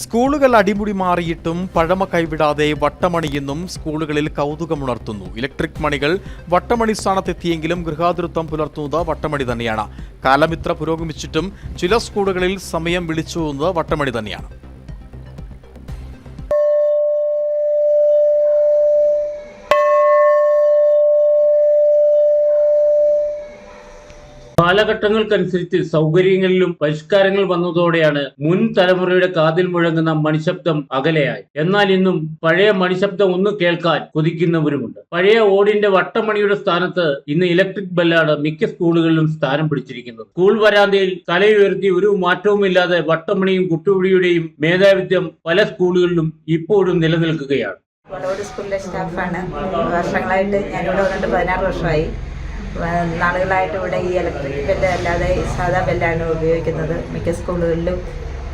സ്കൂളുകൾ അടിമുടി മാറിയിട്ടും പഴമ കൈവിടാതെ വട്ടമണിയെന്നും സ്കൂളുകളിൽ കൗതുകമുണർത്തുന്നു. ഇലക്ട്രിക് മണികൾ വട്ടമണി സ്ഥാനത്തെത്തിയെങ്കിലും ഗൃഹാതുരത്വം പുലർത്തുന്നത് വട്ടമണി തന്നെയാണ്. കാലമിത്ര പുരോഗമിച്ചിട്ടും ചില സ്കൂളുകളിൽ സമയം വിളിച്ചു വട്ടമണി തന്നെയാണ്. കാലഘട്ടങ്ങൾക്കനുസരിച്ച് സൗകര്യങ്ങളിലും പരിഷ്കാരങ്ങൾ വന്നതോടെയാണ് മുൻ തലമുറയുടെ കാതിൽ മുഴങ്ങുന്ന മണിശബ്ദം അകലെയായി. എന്നാൽ ഇന്നും പഴയ മണിശബ്ദം ഒന്ന് കേൾക്കാൻ കൊതിക്കുന്നവരുമുണ്ട്. പഴയ ഓടിന്റെ വട്ടമണിയുടെ സ്ഥാനത്ത് ഇന്ന് ഇലക്ട്രിക് ബെല്ലാണ് മിക്ക സ്കൂളുകളിലും സ്ഥാനം പിടിച്ചിരിക്കുന്നത്. സ്കൂൾ വരാന്തയിൽ തലയുയർത്തി ഒരു മാറ്റവുമില്ലാതെ വട്ടമണിയും കുട്ടുപിടിയുടെയും മേധാവിത്വം പല സ്കൂളുകളിലും ഇപ്പോഴും നിലനിൽക്കുകയാണ്. വടവൂർ സ്കൂളിലെ സ്റ്റാഫാണ്. വർഷങ്ങളായിട്ട് ഞാനിവിടെ വന്നിട്ട് പതിനാറ് വർഷമായി. നാളുകളായിട്ട് ഇവിടെ ഈ ഇലക്ട്രിക് ബെല്ല് അല്ലാതെ സാധാ ബെല്ലാണ് ഉപയോഗിക്കുന്നത്. മിക്ക സ്കൂളുകളിലും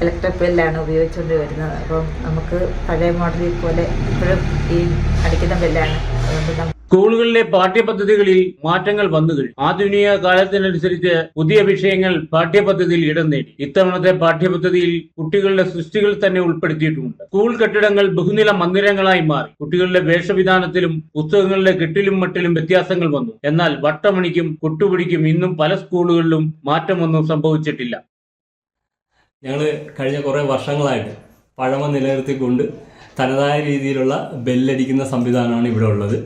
ഇലക്ട്രിക് ബെല്ലാണ് ഉപയോഗിച്ചുകൊണ്ട് വരുന്നത്. അപ്പം നമുക്ക് പഴയ മോഡലിൽ പോലെ ഇപ്പോഴും ഈ അടിക്കുന്ന ബെല്ലാണ് അതുകൊണ്ട് നമുക്ക് സ്കൂളുകളിലെ പാഠ്യപദ്ധതികളിൽ മാറ്റങ്ങൾ വന്നു കഴിഞ്ഞു. ആധുനിക കാലത്തിനനുസരിച്ച് പുതിയ വിഷയങ്ങൾ പാഠ്യപദ്ധതിയിൽ ഇടം നേടി. ഇത്തവണത്തെ പാഠ്യപദ്ധതിയിൽ കുട്ടികളുടെ സൃഷ്ടികൾ തന്നെ ഉൾപ്പെടുത്തിയിട്ടുണ്ട്. സ്കൂൾ കെട്ടിടങ്ങൾ ബഹുനില മന്ദിരങ്ങളായി മാറി. കുട്ടികളുടെ വേഷവിധാനത്തിലും പുസ്തകങ്ങളുടെ കെട്ടിലും മട്ടിലും വ്യത്യാസങ്ങൾ വന്നു. എന്നാൽ വട്ടമണിക്കും കൊട്ടുപിടിക്കും ഇന്നും പല സ്കൂളുകളിലും മാറ്റമൊന്നും സംഭവിച്ചിട്ടില്ല. ഞങ്ങൾ കഴിഞ്ഞ കുറേ വർഷങ്ങളായിട്ട് പഴമ നിലനിർത്തിക്കൊണ്ട് തനതായ രീതിയിലുള്ള ബെല്ലടിക്കുന്ന സംവിധാനമാണ് ഇവിടെ ഉള്ളത്.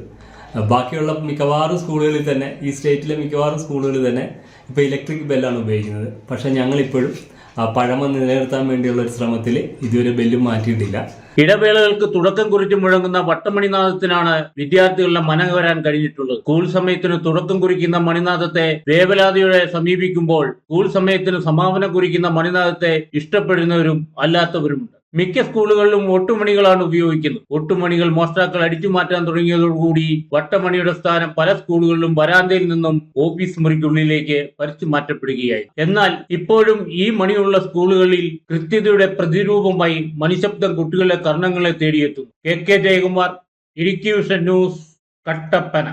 ബാക്കിയുള്ള മിക്കവാറും സ്കൂളുകളിൽ തന്നെ ഈ സ്റ്റേറ്റിലെ മിക്കവാറും സ്കൂളുകളിൽ തന്നെ ഇപ്പോൾ ഇലക്ട്രിക് ബെല്ലാണ് ഉപയോഗിക്കുന്നത്. പക്ഷേ ഞങ്ങളിപ്പോഴും ആ പഴമ നിലനിർത്താൻ വേണ്ടിയുള്ള ഒരു ശ്രമത്തിൽ ഇതുവരെ ബെല്ലും മാറ്റിയിട്ടില്ല. ഇടവേളകൾക്ക് തുടക്കം കുറിച്ച് മുഴങ്ങുന്ന വട്ടമണിനാഥത്തിനാണ് വിദ്യാർത്ഥികളുടെ മനം വരാൻ കഴിഞ്ഞിട്ടുള്ളത്. സ്കൂൾ സമയത്തിന് തുടക്കം കുറിക്കുന്ന മണിനാഥത്തെ വേവലാതിയോടെ സമീപിക്കുമ്പോൾ സ്കൂൾ സമയത്തിന് സമാപനം കുറിക്കുന്ന മണിനാഥത്തെ ഇഷ്ടപ്പെടുന്നവരും അല്ലാത്തവരുമുണ്ട്. മിക്ക സ്കൂളുകളിലും ഒട്ടുമണികളാണ് ഉപയോഗിക്കുന്നത്. ഒട്ടുമണികൾ മോഷ്ടാക്കൾ അടിച്ചു മാറ്റാൻ തുടങ്ങിയതോടുകൂടി വട്ടമണിയുടെ സ്ഥാനം പല സ്കൂളുകളിലും വരാന്തയിൽ നിന്നും ഓഫീസ് മുറിക്കുള്ളിലേക്ക് പറിച്ചു മാറ്റപ്പെടുകയായി. എന്നാൽ ഇപ്പോഴും ഈ മണിയുള്ള സ്കൂളുകളിൽ കൃത്യതയുടെ പ്രതിരൂപമായി മണിശബ്ദം കുട്ടികളുടെ കർണങ്ങളെ തേടിയെത്തുന്നു. K. K. Jayakumar Idukki Vision News Kattappana.